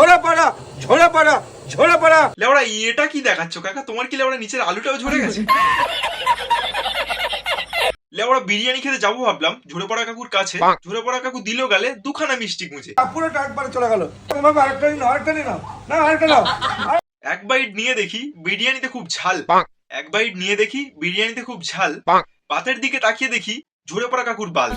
ঝরে পড়া ঝরে পড়া ঝরে পড়া। লেওড়া এটা কি দেখাচ্ছ কাকা? তোমার কি লেওড়া নিচের আলুটাও ঝরে গেছে? লেওড়া বিরিয়ানি খেতে যাব ভাবলাম। ঝরে পড়া কাকুর কাছে। ঝরে পড়া কাকু দিল গালে দুখানা মিষ্টি গুঁজে। পুরোটা একবারে চলে গেল। আরেকটা নিন আরেকটা নিন না আরেকটা নাও। এক বাইট নিয়ে দেখি বিরিয়ানিতে খুব ঝাল। এক বাইট নিয়ে দেখি বিরিয়ানিতে খুব ঝাল। পাতের দিকে তাকিয়ে দেখি ঝরে পড়া কাকুর বাল।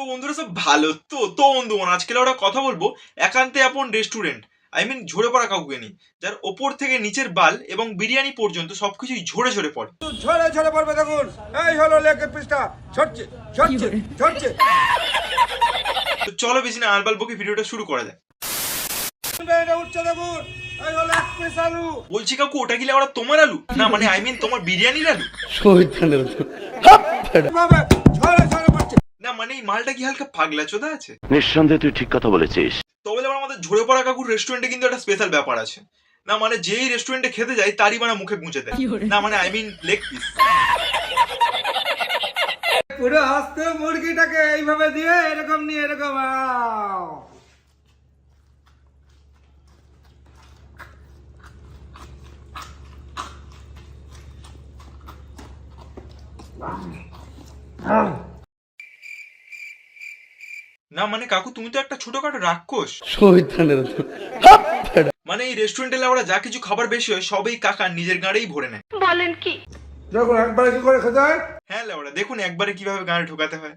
তো বন্ধুরা সব ভালো তো তো বন্ধুগণ আজকে ওরা কথা বলব একান্তে আপন রেস্টুরেন্ট আই মিন ঝরে পড়া কাউকে নিয়ে যার ওপর থেকে নিচের বাল এবং বিরিয়ানি পর্যন্ত সবকিছুই ঝরে ঝরে পড়ে। ঝরে ঝরে পড়বে দেখুন এই হলো লেকের পিসটা ঝরছে ঝরছে ঝরছে তো চলো বেশি না আলবাল বকে ভিডিওটা শুরু করা এটা উঠছে দেখুন বলছি কাকু ওটা কি ওরা তোমার আলু? না মানে আই মিন তোমার বিরিয়ানির আলু? না মানে এই মালটা কি হালকা পাগলা চোদা আছে? নিঃসন্দেহে তুই ঠিক কথা বলেছিস। তবে এবার আমাদের ঝরে পড়া কাকুর রেস্টুরেন্টে কিন্তু একটা স্পেশাল ব্যাপার আছে। না মানে যেই রেস্টুরেন্টে খেতে যাই তারই মানে মুখে গুঁজে দেয়। না মানে আই মিন লেগ পিস পুরো আস্ত মুরগিটাকে এইভাবে দিয়ে এরকম নিয়ে এরকম আও। না মানে কাকু তুমি তো একটা ছোটখাটো রাক্ষস। মানে এই রেস্টুরেন্টে ওরা যা কিছু খাবার বেশি হয় সবই কাকা নিজের গাড়েই ভরে নেয়। বলেন কি? দেখুন একবারে কি করে খেতে হয়? হ্যাঁ লেওড়া দেখুন একবারে কীভাবে গাড়ে ঢোকাতে হয়।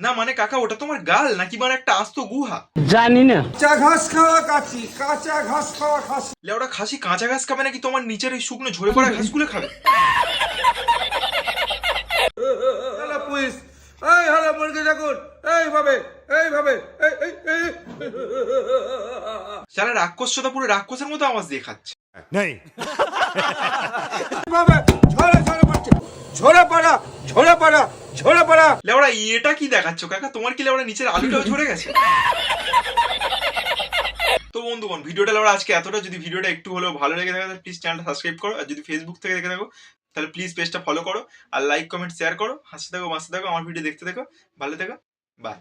না মানে কাকা ওটা তোমার গাল নাকি মানে একটা আস্ত গুহা? জানি না। কাঁচা ঘাস খাওয়া কাছি কাঁচা ঘাস খাওয়া খাসি। লেওড়া খাসি কাঁচা ঘাস খাবে নাকি তোমার নিচের এই শুকনো ঝরে পড়া ঘাসগুলো খাবে? হলো পুলিশ এই হলো মুরগি দেখুন এইভাবে এইভাবে এই এই এই। সারা রাক্ষসটা পুরো রাক্ষসের মতো আওয়াজ দিয়ে খাচ্ছে। এইভাবে ঝরে ঝরে পড়ছে। ঝরে পড়া ঝরে পড়া। ঝরে পড়া। লেওড়া, এটা কি দেখাচ্ছ? কাকা, তোমার কি লেওড়া নিচের আলুটাও ঝরে গেছে? তো বন্ধুগণ, ভিডিওটা লেওড়া আজকে এতটা। যদি ভিডিওটা একটু হলেও ভালো লেগে থাকে, তাহলে প্লিজ চ্যানেলটা সাবস্ক্রাইব করো। আর যদি ফেসবুক থেকে দেখে থাকো, তাহলে প্লিজ পেজটা ফলো করো। আর লাইক কমেন্ট শেয়ার করো। হাসতে থাকো বাঁচতে থাকো, আমার ভিডিও দেখতে থাকো। ভালো থেকো। বাই